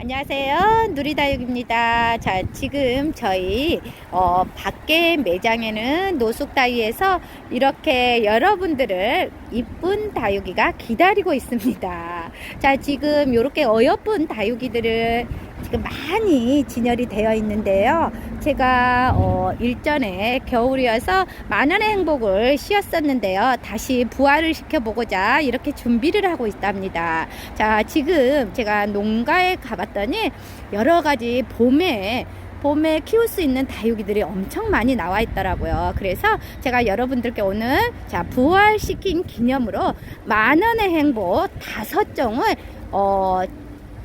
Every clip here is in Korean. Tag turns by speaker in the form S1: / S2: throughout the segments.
S1: 안녕하세요. 누리다육입니다. 자, 지금 저희 어, 밖에 매장에는 노숙다이에서 이렇게 여러분들을 이쁜 다육이가 기다리고 있습니다. 자, 지금 이렇게 어여쁜 다육이들을 지금 많이 진열이 되어 있는데요. 제가 어, 일전에 겨울이어서 만원의 행복을 씌웠었는데요. 다시 부활을 시켜보고자 이렇게 준비를 하고 있답니다. 자, 지금 제가 농가에 가봤더니 여러 가지 봄에 봄에 키울 수 있는 다육이들이 엄청 많이 나와 있더라고요. 그래서 제가 여러분들께 오늘 자 부활시킨 기념으로 만 원의 행복 다섯 종을 어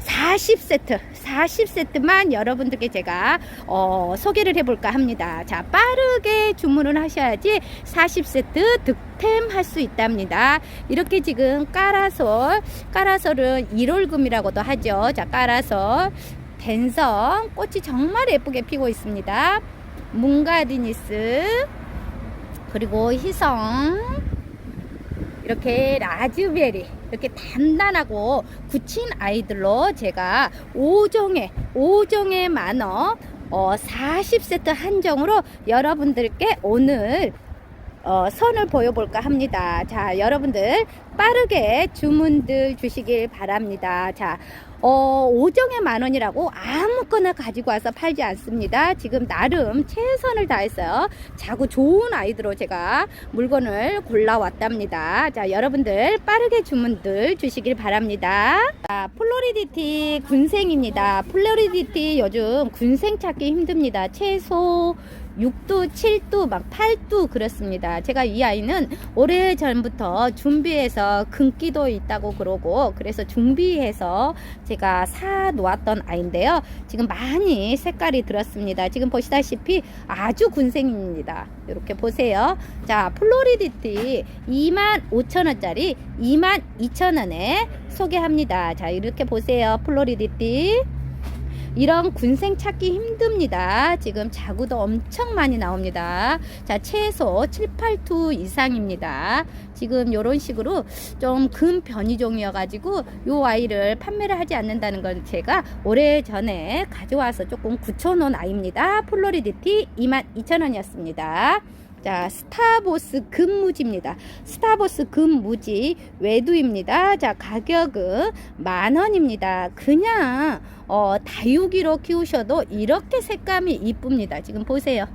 S1: 40세트, 40세트만 여러분들께 제가 어, 소개를 해볼까 합니다. 자, 빠르게 주문을 하셔야지 40세트 득템 할 수 있답니다. 이렇게 지금 까라솔, 까라솔은 1월금이라고도 하죠. 자, 까라솔, 댄성, 꽃이 정말 예쁘게 피고 있습니다. 뭉가디니스, 그리고 희성, 이렇게 라즈베리 이렇게 단단하고 굳힌 아이들로 제가 5종에 5종에 만원 어 40세트 한정으로 여러분들께 오늘 어, 선을 보여볼까 합니다. 자, 여러분들 빠르게 주문들 주시길 바랍니다. 자, 어, 5정에 만 원이라고 아무거나 가지고 와서 팔지 않습니다. 지금 나름 최선을 다했어요. 자고 좋은 아이들로 제가 물건을 골라왔답니다. 자, 여러분들 빠르게 주문들 주시길 바랍니다. 자, 플로리디티 군생입니다. 플로리디티 요즘 군생 찾기 힘듭니다. 최소 6도, 7도, 막 8도 그렇습니다. 제가 이 아이는 오래 전부터 준비해서 금기도 있다고 그러고 그래서 준비해서 제가 사 놓았던 아이인데요. 지금 많이 색깔이 들었습니다. 지금 보시다시피 아주 군생입니다. 이렇게 보세요. 자, 플로리디티 25,000원짜리 22,000원에 소개합니다. 자, 이렇게 보세요. 플로리디티. 이런 군생 찾기 힘듭니다. 지금 자구도 엄청 많이 나옵니다. 자, 최소 7, 8투 이상입니다. 지금 이런 식으로 좀 금 변이종이어가지고 요 아이를 판매를 하지 않는다는 건 제가 오래 전에 가져와서 조금 굳혀놓은 아이입니다. 플로리디티 22,000원이었습니다. 자, 스타보스 금무지입니다. 스타보스 금무지 외두입니다. 자, 가격은 만 원입니다. 그냥 어, 다육이로 키우셔도 이렇게 색감이 이쁩니다. 지금 보세요.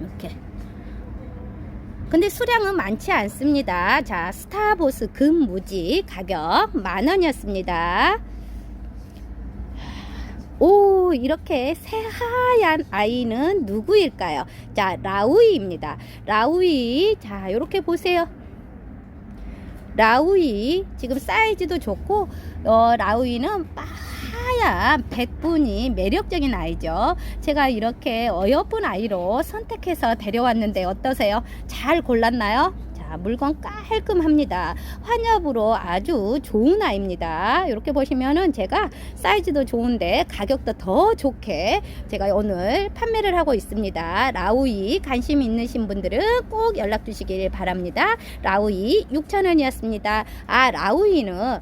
S1: 이렇게. 근데 수량은 많지 않습니다. 자, 스타보스 금무지 가격 만 원이었습니다. 오, 이렇게 새하얀 아이는 누구일까요? 자, 라우이입니다. 라우이. 자, 이렇게 보세요. 라우이. 지금 사이즈도 좋고, 어, 라우이는 하얀 백분이 매력적인 아이죠. 제가 이렇게 어여쁜 아이로 선택해서 데려왔는데 어떠세요? 잘 골랐나요? 자, 물건 깔끔합니다. 환엽으로 아주 좋은 아이입니다. 이렇게 보시면은 제가 사이즈도 좋은데 가격도 더 좋게 제가 오늘 판매를 하고 있습니다. 라우이 관심 있으신 분들은 꼭 연락 주시길 바랍니다. 라우이 6,000원이었습니다. 아, 라우이는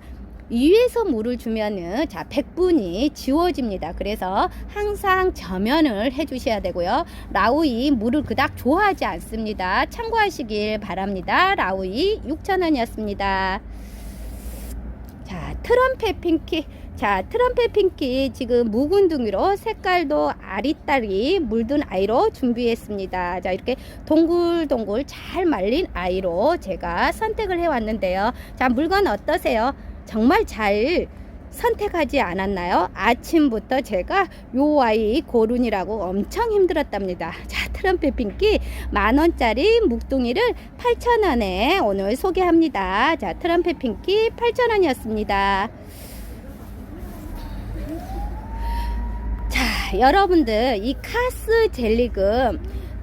S1: 위에서 물을 주면은 자 100분이 지워집니다. 그래서 항상 저면을 해주셔야 되고요. 라우이 물을 그닥 좋아하지 않습니다. 참고하시길 바랍니다. 라우이 6,000원이었습니다. 자 트럼펫 핑키 자 트럼펫 핑키 지금 묵은 둥이로 색깔도 아리따리 물든 아이로 준비했습니다. 자 이렇게 동글동글 잘 말린 아이로 제가 선택을 해왔는데요. 자 물건 어떠세요? 정말 잘 선택하지 않았나요? 아침부터 제가 요 아이 고른이라고 엄청 힘들었답니다. 자, 트럼펫 핑키 만원짜리 묵둥이를 8,000원에 오늘 소개합니다. 자, 트럼펫 핑키 8,000원이었습니다. 자, 여러분들 이 카스 젤리금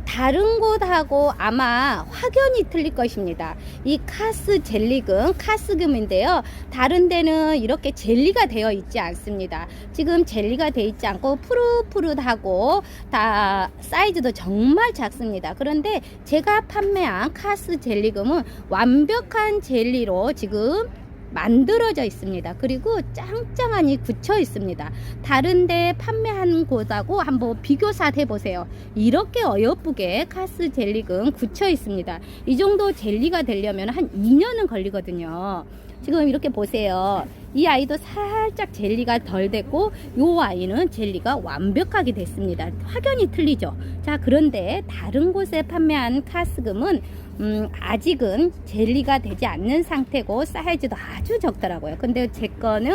S1: 다른 곳하고 아마 확연히 틀릴 것입니다. 이 카스 젤리금, 카스금인데요. 다른 데는 이렇게 젤리가 되어 있지 않습니다. 지금 젤리가 되어 있지 않고 푸릇푸릇하고 다 사이즈도 정말 작습니다. 그런데 제가 판매한 카스 젤리금은 완벽한 젤리로 지금 만들어져 있습니다. 그리고 짱짱하니 굳혀 있습니다. 다른데 판매하는 곳하고 한번 비교샷 해보세요. 이렇게 어여쁘게 카스 젤리금 굳혀 있습니다. 이 정도 젤리가 되려면 한 2년은 걸리거든요. 지금 이렇게 보세요. 이 아이도 살짝 젤리가 덜 됐고 이 아이는 젤리가 완벽하게 됐습니다. 확연히 틀리죠. 자 그런데 다른 곳에 판매한 카스금은 음, 아직은 젤리가 되지 않는 상태고 사이즈도 아주 적더라고요. 근데 제 거는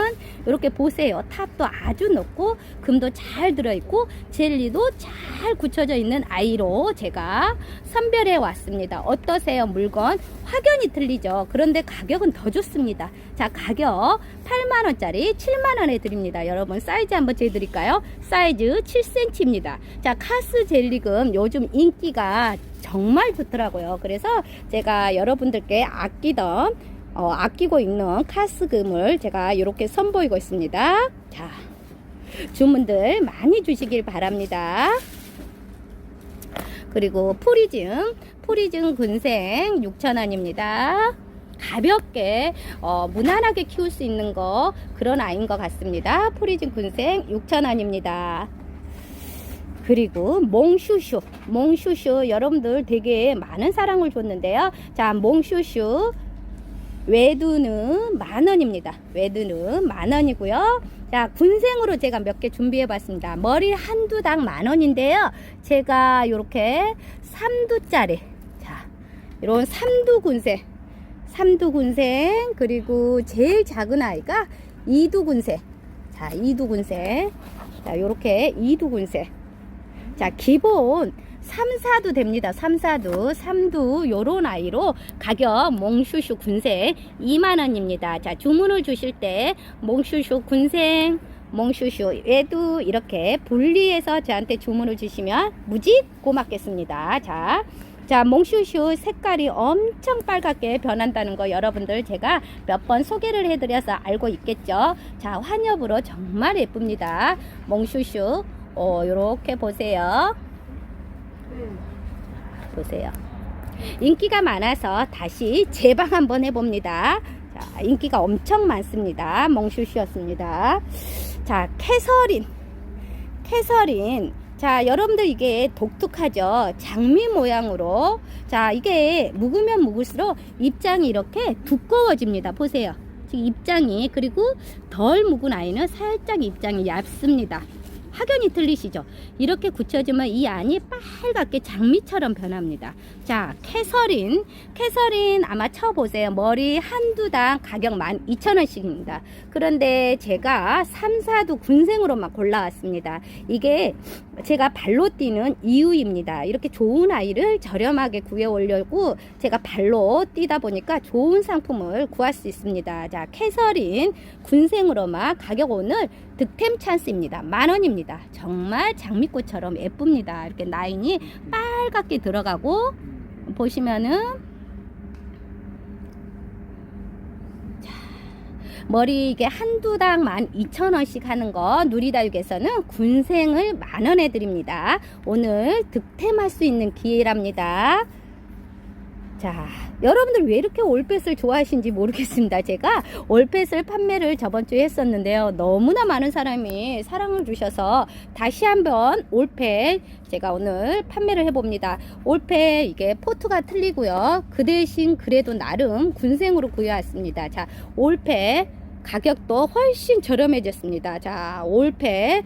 S1: 이렇게 보세요. 탑도 아주 높고 금도 잘 들어있고 젤리도 잘 굳혀져 있는 아이로 제가 선별해 왔습니다. 어떠세요? 물건 확연히 틀리죠. 그런데 가격은 더 좋습니다. 자 가격 8만원짜리 7만원에 드립니다. 여러분 사이즈 한번 재드릴까요? 사이즈 7cm입니다. 자 카스 젤리금 요즘 인기가 정말 좋더라고요. 그래서 제가 여러분들께 아끼던 어, 아끼고 있는 카스금을 제가 이렇게 선보이고 있습니다. 자, 주문들 많이 주시길 바랍니다. 그리고 프리즘, 프리즘 군생 6,000원입니다. 가볍게 어, 무난하게 키울 수 있는 거 그런 아이인 것 같습니다. 프리즘 군생 6,000원입니다. 그리고 몽슈슈 몽슈슈 여러분들 되게 많은 사랑을 줬는데요. 자 몽슈슈 외두는 만원입니다. 외두는 만원이고요. 자 군생으로 제가 몇 개 준비해 봤습니다. 머리 한두 당 만원인데요. 제가 요렇게 삼두짜리 자 이런 삼두 군생 삼두 군생 그리고 제일 작은 아이가 이두 군생 자 이두 군생 자 요렇게 이두 군생 자, 기본 3, 4도 됩니다. 3, 4도, 3도 요런 아이로 가격 몽슈슈 군생 2만원입니다. 자, 주문을 주실 때 몽슈슈 군생 몽슈슈 얘도 이렇게 분리해서 저한테 주문을 주시면 무지 고맙겠습니다. 자, 자, 몽슈슈 색깔이 엄청 빨갛게 변한다는 거 여러분들 제가 몇 번 소개를 해드려서 알고 있겠죠? 자, 환엽으로 정말 예쁩니다. 몽슈슈 어, 요렇게 보세요. 보세요. 인기가 많아서 다시 재방 한번 해봅니다. 자, 인기가 엄청 많습니다. 멍슈슈였습니다. 자, 캐서린. 캐서린. 자, 여러분들 이게 독특하죠? 장미 모양으로. 자, 이게 묵으면 묵을수록 입장이 이렇게 두꺼워집니다. 보세요. 지금 입장이, 그리고 덜 묵은 아이는 살짝 입장이 얇습니다. 확연히 틀리시죠? 이렇게 굳혀주면 이 안이 빨갛게 장미처럼 변합니다. 자, 캐서린. 캐서린 아마 쳐보세요. 머리 한두 당 가격 12,000원씩입니다. 그런데 제가 3, 4도 군생으로만 골라왔습니다. 이게 제가 발로 뛰는 이유입니다. 이렇게 좋은 아이를 저렴하게 구해오려고 제가 발로 뛰다 보니까 좋은 상품을 구할 수 있습니다. 자, 캐서린 군생으로만 가격 오늘 득템 찬스입니다. 만 원입니다. 정말 장미꽃처럼 예쁩니다. 이렇게 라인이 빨갛게 들어가고 보시면은 머리 이게 한두 당 만 이천 원씩 하는 거 누리다육에서는 군생을 만 원에 드립니다. 오늘 득템할 수 있는 기회랍니다. 자, 여러분들 왜 이렇게 올펫을 좋아하시는지 모르겠습니다. 제가 올펫을 판매를 저번 주에 했었는데요. 너무나 많은 사람이 사랑을 주셔서 다시 한번 올펫 제가 오늘 판매를 해봅니다. 올펫 이게 포트가 틀리고요. 그 대신 그래도 나름 군생으로 구해왔습니다. 자, 올펫 가격도 훨씬 저렴해졌습니다. 자, 올펫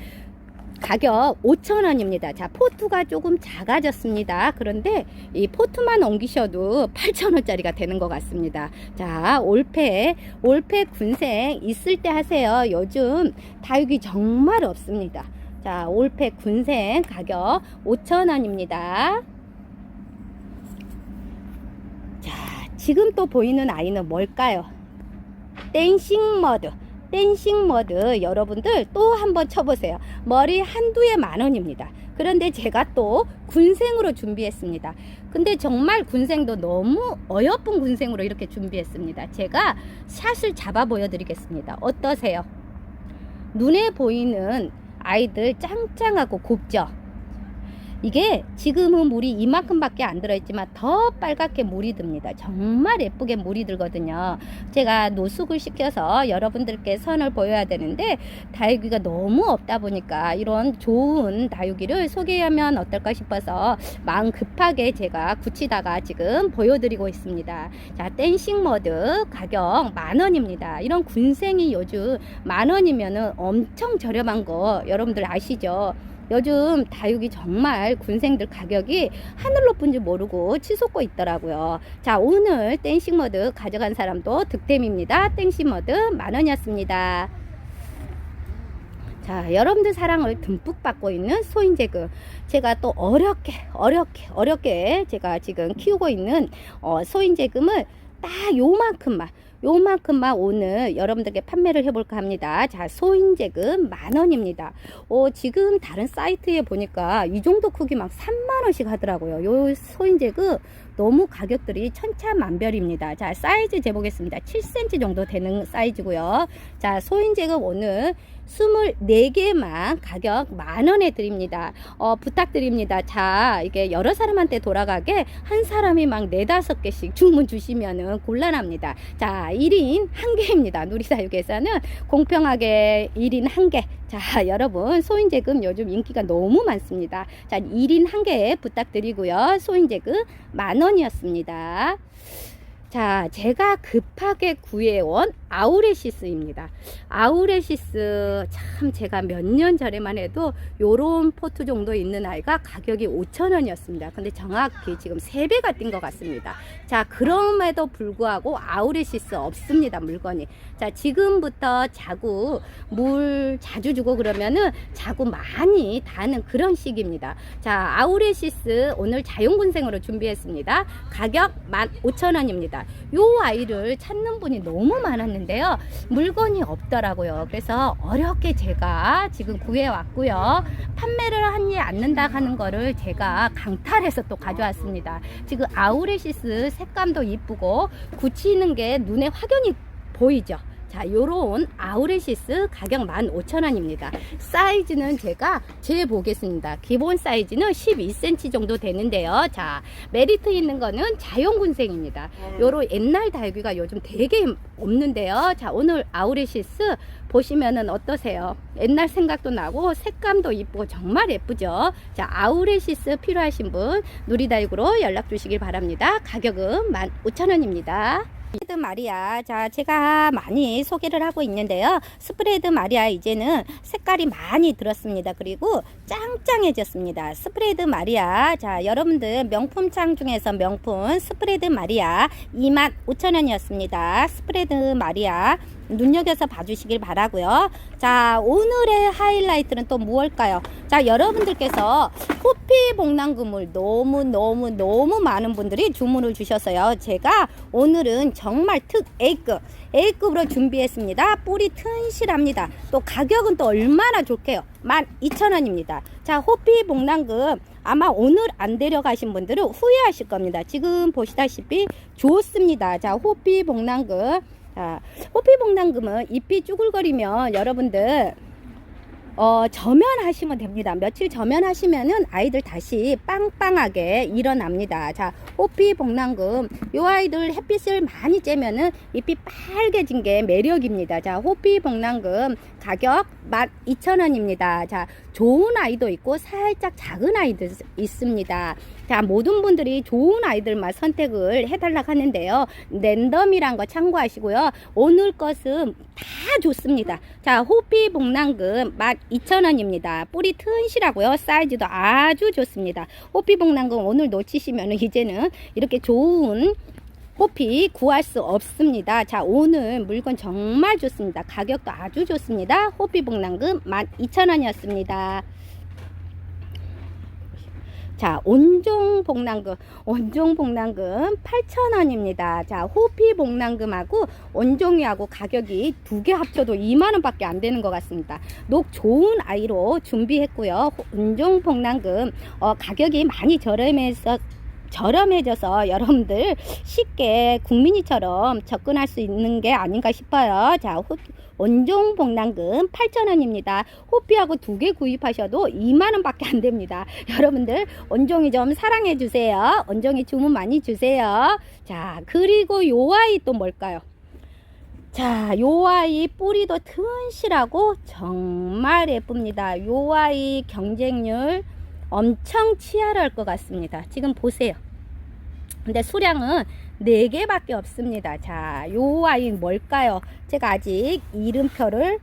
S1: 가격 5,000원입니다. 자, 포트가 조금 작아졌습니다. 그런데 이 포트만 옮기셔도 8,000원짜리가 되는 것 같습니다. 자, 올패, 올패 군생 있을 때 하세요. 요즘 다육이 정말 없습니다. 자, 올패 군생 가격 5,000원입니다. 자, 지금 또 보이는 아이는 뭘까요? 댄싱 머드. 댄싱 머드 여러분들 또 한번 쳐보세요. 머리 한두에 만 원입니다. 그런데 제가 또 군생으로 준비했습니다. 근데 정말 군생도 너무 어여쁜 군생으로 이렇게 준비했습니다. 제가 샷을 잡아 보여드리겠습니다. 어떠세요? 눈에 보이는 아이들 짱짱하고 곱죠? 이게 지금은 물이 이만큼밖에 안 들어있지만 더 빨갛게 물이 듭니다. 정말 예쁘게 물이 들거든요. 제가 노숙을 시켜서 여러분들께 선을 보여야 되는데 다육이가 너무 없다 보니까 이런 좋은 다육이를 소개하면 어떨까 싶어서 마음 급하게 제가 굳히다가 지금 보여드리고 있습니다. 자, 댄싱 머드 가격 만 원입니다. 이런 군생이 요즘 만 원이면은 엄청 저렴한 거 여러분들 아시죠? 요즘 다육이 정말 군생들 가격이 하늘 높은 줄 모르고 치솟고 있더라고요. 자, 오늘 댄싱 머드 가져간 사람도 득템입니다. 댄싱 머드 만 원이었습니다. 자, 여러분들 사랑을 듬뿍 받고 있는 소인재그. 제가 또 어렵게, 어렵게, 어렵게 제가 지금 키우고 있는 어, 소인재금을 딱 요만큼만, 요만큼만 오늘 여러분들께 판매를 해볼까 합니다. 자, 소인재금 만 원입니다. 어, 지금 다른 사이트에 보니까 이 정도 크기 막 3만 원씩 하더라고요. 요 소인재금 너무 가격들이 천차만별입니다. 자, 사이즈 재보겠습니다. 7cm 정도 되는 사이즈고요. 자, 소인재금 오늘 24개만 가격 만 원에 드립니다. 어, 부탁드립니다. 자, 이게 여러 사람한테 돌아가게 한 사람이 막 네다섯 개씩 주문 주시면은 곤란합니다. 자, 1인 한 개입니다. 누리사육에서는 공평하게 1인 한 개. 자, 여러분, 소인재금 요즘 인기가 너무 많습니다. 자, 1인 한 개 부탁드리고요. 소인재금 만 원이었습니다. 자, 제가 급하게 구해온 아우레시스입니다. 아우레시스 참 제가 몇 년 전에만 해도 요런 포트 정도 있는 아이가 가격이 5,000원이었습니다. 근데 정확히 지금 3배가 뛴 것 같습니다. 자, 그럼에도 불구하고 아우레시스 없습니다. 물건이. 자, 지금부터 자구 물 자주 주고 그러면은 자구 많이 다는 그런 시기입니다. 자, 아우레시스 오늘 자연군생으로 준비했습니다. 가격 15,000원입니다. 요 아이를 찾는 분이 너무 많았는데 요. 물건이 없더라고요. 그래서 어렵게 제가 지금 구해왔고요. 판매를 하지 않는다 하는 거를 제가 강탈해서 또 가져왔습니다. 지금 아우레시스 색감도 이쁘고 굳히는 게 눈에 확연히 보이죠? 자, 요런 아우레시스 가격 15,000원입니다. 사이즈는 제가 재보겠습니다. 기본 사이즈는 12cm 정도 되는데요. 자, 메리트 있는 거는 자연군생입니다. 요런 옛날 다육이가 요즘 되게 없는데요. 자, 오늘 아우레시스 보시면은 어떠세요? 옛날 생각도 나고 색감도 이쁘고 정말 예쁘죠? 자, 아우레시스 필요하신 분 누리다육으로 연락 주시길 바랍니다. 가격은 15,000원입니다. 스프레드 마리아. 자, 제가 많이 소개를 하고 있는데요. 스프레드 마리아 이제는 색깔이 많이 들었습니다. 그리고 짱짱해졌습니다. 스프레드 마리아. 자, 여러분들 명품창 중에서 명품 스프레드 마리아 25,000원이었습니다. 스프레드 마리아. 눈여겨서 봐주시길 바라고요. 자, 오늘의 하이라이트는 또 무엇일까요? 자, 여러분들께서 호피 복랑금을 너무 너무 너무 많은 분들이 주문을 주셨어요. 제가 오늘은 정말 특 A급 A급으로 준비했습니다. 뿌리 튼실합니다. 또 가격은 또 얼마나 좋게요? 12,000원입니다. 자, 호피 복랑금 아마 오늘 안 데려가신 분들은 후회하실 겁니다. 지금 보시다시피 좋습니다. 자, 호피 복랑금 자, 호피복랑금은 잎이 쭈글거리면 여러분들 어, 저면하시면 됩니다. 며칠 저면하시면은 아이들 다시 빵빵하게 일어납니다. 자, 호피 복랑금. 요 아이들 햇빛을 많이 쬐면은 잎이 빨개진 게 매력입니다. 자, 호피 복랑금 가격 12,000원입니다. 자, 좋은 아이도 있고 살짝 작은 아이도 있습니다. 자, 모든 분들이 좋은 아이들만 선택을 해달라고 하는데요. 랜덤이란 거 참고하시고요. 오늘 것은 다 좋습니다. 자, 호피 복랑금 12,000원입니다. 뿌리 튼실하고요. 사이즈도 아주 좋습니다. 호피 복랑금 오늘 놓치시면 이제는 이렇게 좋은 호피 구할 수 없습니다. 자, 오늘 물건 정말 좋습니다. 가격도 아주 좋습니다. 호피 복랑금 12,000원이었습니다. 자, 온종 복랑금, 온종 복랑금 8,000원입니다. 자, 호피 복랑금하고 온종이하고 가격이 두 개 합쳐도 2만원 밖에 안 되는 것 같습니다. 녹 좋은 아이로 준비했고요. 온종 복랑금, 어, 가격이 많이 저렴해서 저렴해져서 여러분들 쉽게 국민이처럼 접근할 수 있는 게 아닌가 싶어요. 자, 호, 원종 복랑금 8,000원입니다. 호피하고 두 개 구입하셔도 2만원 밖에 안 됩니다. 여러분들 원종이 좀 사랑해 주세요. 원종이 주문 많이 주세요. 자, 그리고 요 아이 또 뭘까요? 자, 요 아이 뿌리도 튼실하고 정말 예쁩니다. 요 아이 경쟁률 엄청 치열할 것 같습니다. 지금 보세요. 근데 수량은 4개밖에 없습니다. 자, 요 아이 뭘까요? 제가 아직 이름표를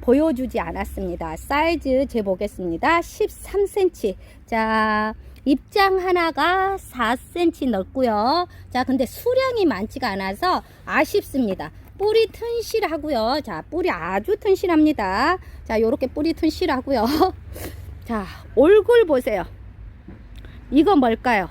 S1: 보여주지 않았습니다. 사이즈 재보겠습니다. 13cm. 자, 입장 하나가 4cm 넓고요. 자, 근데 수량이 많지가 않아서 아쉽습니다. 뿌리 튼실하고요. 자, 뿌리 아주 튼실합니다. 자, 요렇게 뿌리 튼실하고요. 자, 얼굴 보세요. 이거 뭘까요?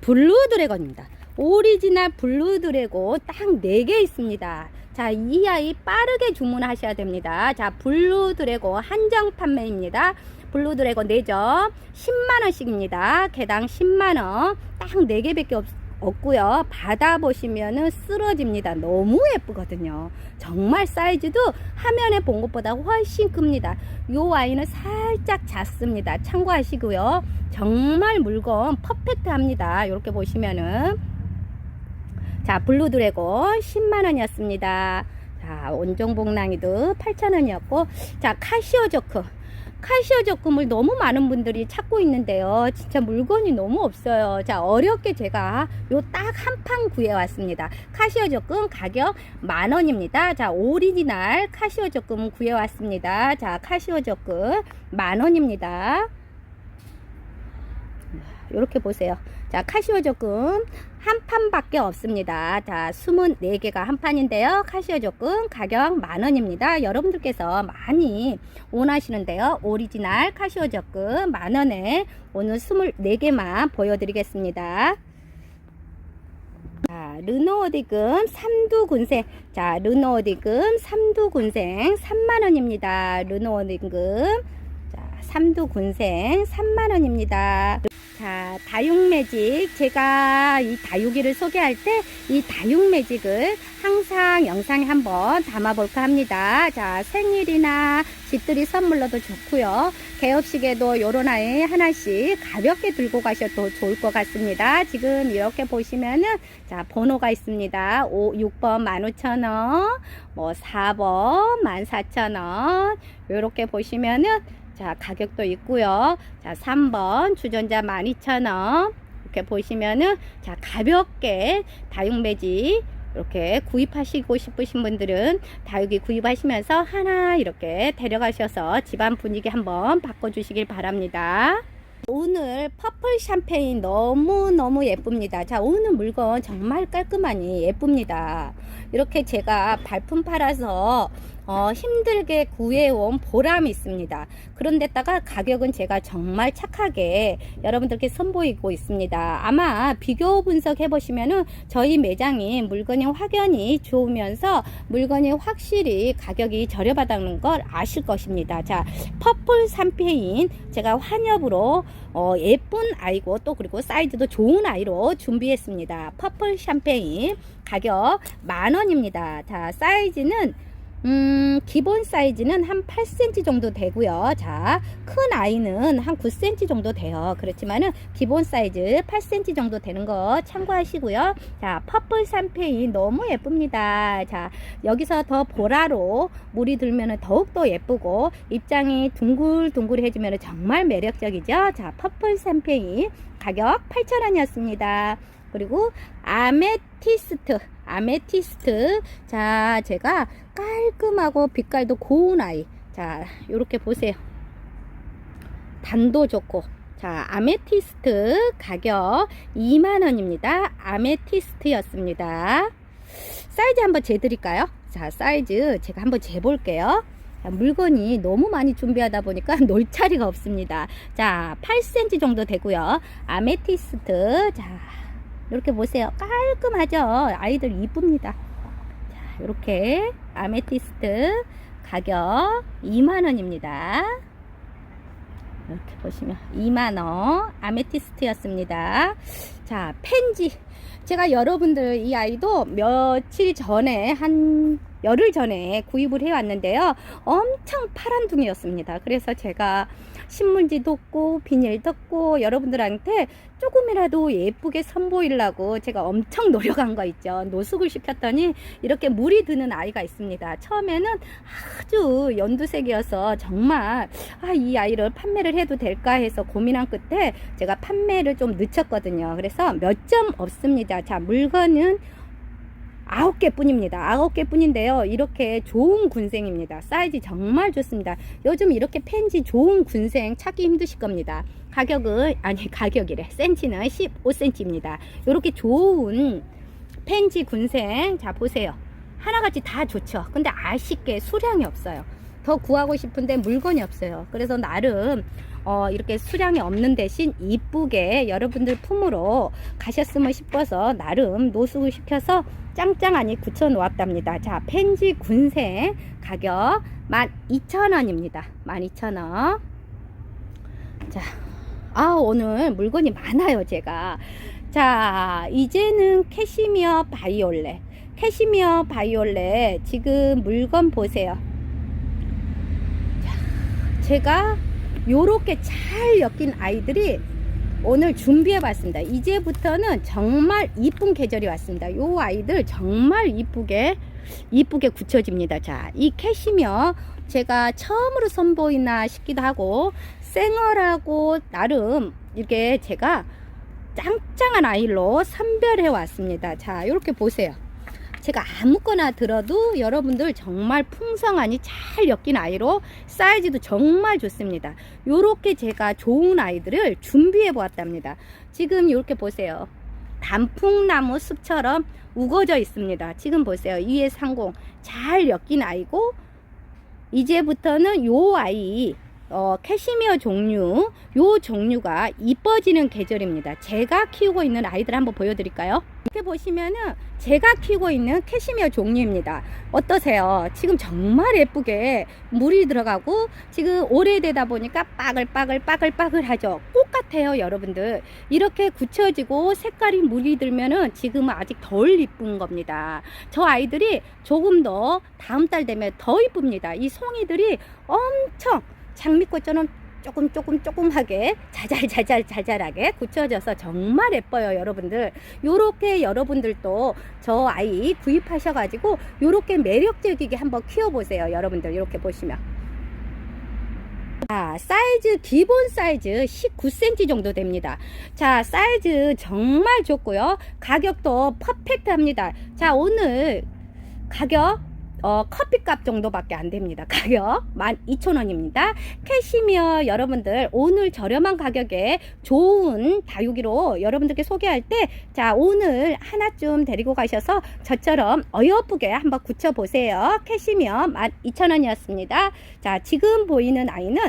S1: 블루 드래곤입니다. 오리지널 블루 드래곤 딱 4개 있습니다. 자, 이 아이 빠르게 주문하셔야 됩니다. 자, 블루 드래곤 한정 판매입니다. 블루 드래곤 4점 10만원씩입니다. 개당 10만원. 딱 4개밖에 없, 없고요. 받아보시면은 쓰러집니다. 너무 예쁘거든요. 정말 사이즈도 화면에 본 것보다 훨씬 큽니다. 요 아이는 살짝 작습니다. 참고하시고요. 정말 물건 퍼펙트합니다. 이렇게 보시면은 자 블루 드래곤 10만원이었습니다. 자 원종복랑이도 8천원이었고 자 카시오 조크 카시오 적금을 너무 많은 분들이 찾고 있는데요. 진짜 물건이 너무 없어요. 자, 어렵게 제가 요 딱 한 판 구해왔습니다. 카시오 적금 가격 만 원입니다. 자, 오리지널 카시오 적금 구해왔습니다. 자, 카시오 적금 만 원입니다. 이렇게 보세요. 자, 카시오 적금 한 판밖에 없습니다. 자, 24개가 한 판인데요. 카시오 적금 가격 만 원입니다. 여러분들께서 많이 원하시는데요. 오리지널 카시오 적금 만 원에 오늘 24개만 보여드리겠습니다. 자, 르노어디금 삼두군생. 자, 르노어디금 삼두군생 3만원입니다. 르노어디금. 자, 삼두군생 3만원입니다. 자, 다육 매직. 제가 이 다육이를 소개할 때 이 다육 매직을 항상 영상에 한번 담아볼까 합니다. 자, 생일이나 집들이 선물로도 좋고요. 개업식에도 요런 아이 하나씩 가볍게 들고 가셔도 좋을 것 같습니다. 지금 이렇게 보시면은 자, 번호가 있습니다. 5, 6번 15,000원, 뭐 4번 14,000원. 요렇게 보시면은 자, 가격도 있고요. 자, 3번 주전자 12,000원. 이렇게 보시면은 자, 가볍게 다육 매직 이렇게 구입하시고 싶으신 분들은 다육이 구입하시면서 하나 이렇게 데려가셔서 집안 분위기 한번 바꿔주시길 바랍니다. 오늘 퍼플 샴페인 너무너무 예쁩니다. 자, 오늘 물건 정말 깔끔하니 예쁩니다. 이렇게 제가 발품 팔아서 어, 힘들게 구해온 보람이 있습니다. 그런데다가 가격은 제가 정말 착하게 여러분들께 선보이고 있습니다. 아마 비교 분석해 보시면은 저희 매장이 물건이 확연히 좋으면서 물건이 확실히 가격이 저렴하다는 걸 아실 것입니다. 자, 퍼플 샴페인 제가 환엽으로 어, 예쁜 아이고 또 그리고 사이즈도 좋은 아이로 준비했습니다. 퍼플 샴페인 가격 만 원입니다. 자, 사이즈는 음, 기본 사이즈는 한 8cm 정도 되고요. 자, 큰 아이는 한 9cm 정도 돼요. 그렇지만은 기본 사이즈 8cm 정도 되는 거 참고하시고요. 자, 퍼플 샴페인 너무 예쁩니다. 자, 여기서 더 보라로 물이 들면은 더욱더 예쁘고 입장이 둥글둥글해지면 정말 매력적이죠. 자, 퍼플 샴페인 가격 8,000원이었습니다. 그리고 아메티스트 아메티스트. 자 제가 깔끔하고 빛깔도 고운 아이. 자 요렇게 보세요. 단도 좋고. 자 아메티스트 가격 2만원입니다. 아메티스트였습니다. 사이즈 한번 재드릴까요? 자 사이즈 제가 한번 재볼게요. 자, 물건이 너무 많이 준비하다 보니까 놀 자리가 없습니다. 자 8cm 정도 되고요. 아메티스트. 자 이렇게 보세요. 깔끔하죠? 아이들 이쁩니다. 자, 이렇게 아메티스트 가격 2만원입니다. 이렇게 보시면 2만원 아메티스트였습니다. 자, 펜지. 제가 여러분들 이 아이도 며칠 전에 한 열흘 전에 구입을 해왔는데요. 엄청 파란 둥이였습니다. 그래서 제가 신문지 덮고 비닐 덮고 여러분들한테 조금이라도 예쁘게 선보이려고 제가 엄청 노력한 거 있죠. 노숙을 시켰더니 이렇게 물이 드는 아이가 있습니다. 처음에는 아주 연두색이어서 정말 아, 이 아이를 판매를 해도 될까 해서 고민한 끝에 제가 판매를 좀 늦췄거든요. 그래서 몇 점 없습니다. 자, 물건은 아홉 개 뿐입니다. 아홉 개 뿐인데요. 이렇게 좋은 군생입니다. 사이즈 정말 좋습니다. 요즘 이렇게 펜지 좋은 군생 찾기 힘드실 겁니다. 가격은, 아니, 가격이래. 센치는 15cm입니다. 이렇게 좋은 펜지 군생. 자, 보세요. 하나같이 다 좋죠. 근데 아쉽게 수량이 없어요. 더 구하고 싶은데 물건이 없어요. 그래서 나름 어, 이렇게 수량이 없는 대신 이쁘게 여러분들 품으로 가셨으면 싶어서 나름 노숙을 시켜서 짱짱하니 굳혀 놓았답니다. 자, 펜지 군생 가격 12,000원입니다. 12,000원. 자, 아, 오늘 물건이 많아요, 제가. 자, 이제는 캐시미어 바이올렛. 캐시미어 바이올렛. 지금 물건 보세요. 자, 제가 요렇게 잘 엮인 아이들이 오늘 준비해 봤습니다. 이제부터는 정말 이쁜 계절이 왔습니다. 요 아이들 정말 이쁘게 이쁘게 굳혀집니다. 자, 이 캐시미어 제가 처음으로 선보이나 싶기도 하고 생얼하고 나름 이렇게 제가 짱짱한 아이로 선별해 왔습니다. 자, 이렇게 보세요. 제가 아무거나 들어도 여러분들 정말 풍성하니 잘 엮인 아이로 사이즈도 정말 좋습니다. 요렇게 제가 좋은 아이들을 준비해 보았답니다. 지금 이렇게 보세요. 단풍나무 숲처럼 우거져 있습니다. 지금 보세요. 위에 상공 잘 엮인 아이고 이제부터는 요 아이 어, 캐시미어 종류 요 종류가 이뻐지는 계절입니다. 제가 키우고 있는 아이들 한번 보여드릴까요? 이렇게 보시면은 제가 키우고 있는 캐시미어 종류입니다. 어떠세요? 지금 정말 예쁘게 물이 들어가고 지금 오래되다 보니까 빠글빠글 빠글빠글 하죠. 똑같아요 여러분들. 이렇게 굳혀지고 색깔이 물이 들면은 지금은 아직 덜 이쁜 겁니다. 저 아이들이 조금 더 다음 달 되면 더 이쁩니다. 이 송이들이 엄청 장미꽃처럼 조금 조금 조금하게 자잘자잘 자잘하게 굳혀져서 정말 예뻐요 여러분들 요렇게 여러분들도 저 아이 구입하셔 가지고 요렇게 매력적이게 한번 키워보세요 여러분들 이렇게 보시면 자, 사이즈 기본 사이즈 19cm 정도 됩니다. 자, 사이즈 정말 좋고요. 가격도 퍼펙트 합니다. 자, 오늘 가격 어, 커피값 정도밖에 안 됩니다. 가격 12,000원입니다. 캐시미어 여러분들 오늘 저렴한 가격에 좋은 다육이로 여러분들께 소개할 때 자, 오늘 하나쯤 데리고 가셔서 저처럼 어여쁘게 한번 굳혀 보세요. 캐시미어 12,000원이었습니다. 자, 지금 보이는 아이는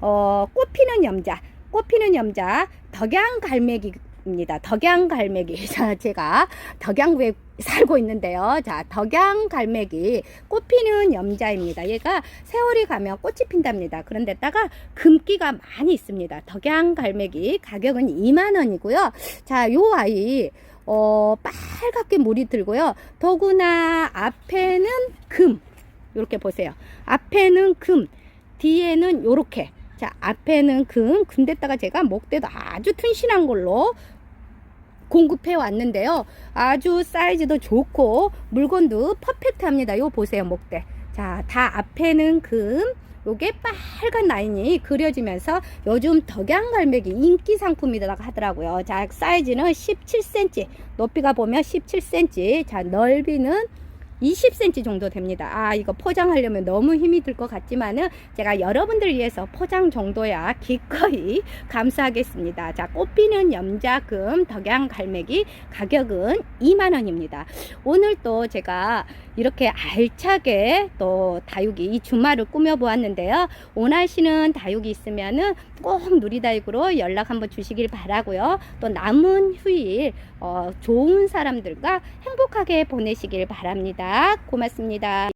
S1: 어, 꽃피는 염자, 꽃피는 염자 덕양 갈매기 입니다. 덕양 갈매기. 자, 제가 덕양구에 살고 있는데요. 자, 덕양 갈매기 꽃피는 염자입니다. 얘가 세월이 가면 꽃이 핀답니다. 그런데다가 금기가 많이 있습니다. 덕양 갈매기 가격은 2만 원이고요. 자, 요 아이 어, 빨갛게 물이 들고요. 더구나 앞에는 금. 이렇게 보세요. 앞에는 금, 뒤에는 요렇게. 자, 앞에는 금, 근데다가 제가 목대도 아주 튼실한 걸로 공급해 왔는데요. 아주 사이즈도 좋고 물건도 퍼펙트합니다. 요 보세요 목대. 자, 다 앞에는 금, 요게 빨간 라인이 그려지면서 요즘 덕양갈매기 인기 상품이라고 하더라고요. 자, 사이즈는 17cm, 높이가 보면 17cm, 자, 넓이는 20cm 정도 됩니다. 아, 이거 포장하려면 너무 힘이 들 것 같지만은 제가 여러분들 위해서 포장 정도야 기꺼이 감사하겠습니다. 자, 꽃피는 염자금 덕양 갈매기 가격은 2만원입니다. 오늘 또 제가 이렇게 알차게 또 다육이 이 주말을 꾸며보았는데요. 원하시는 다육이 있으면은 꼭 누리다육으로 연락 한번 주시길 바라고요. 또 남은 휴일 어, 좋은 사람들과 행복하게 보내시길 바랍니다. 고맙습니다.